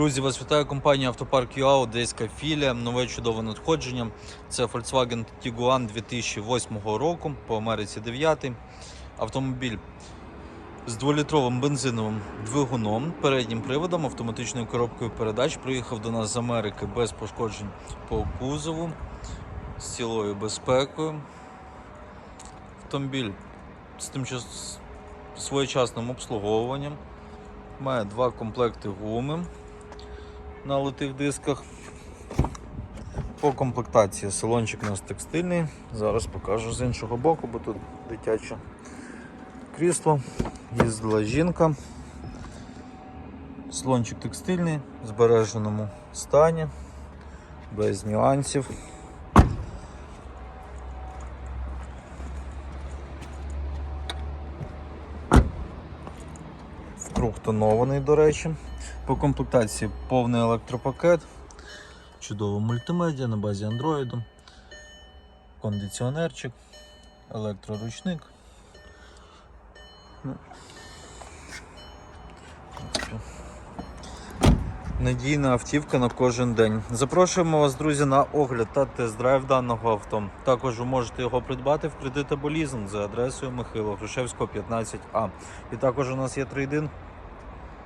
Друзі, вас вітає компанія Автопарк ЮА, Одеська філія. Нове чудове надходження. Це Volkswagen Tiguan 2008 року, по Америці 9. Автомобіль з дволітровим бензиновим двигуном, переднім приводом, автоматичною коробкою передач. Приїхав до нас з Америки без пошкоджень по кузову, з цілою безпекою. Автомобіль з тимчас... своєчасним обслуговуванням. Має два комплекти гуми на литих дисках. По комплектації салончик у нас текстильний. Зараз покажу з іншого боку, бо тут дитяче крісло. Їздила жінка. Салончик текстильний, в збереженому стані, без нюансів. Вкруг тонований, до речі. По комплектації повний електропакет, чудова мультимедіа на базі Android, кондиціонерчик, електроручник. Ну, Надійна автівка на кожен день. Запрошуємо вас, друзі, на огляд та тест-драйв даного авто. Також ви можете його придбати в кредит або лізинг за адресою Михайло Грушевського, 15А. І також у нас є трейдин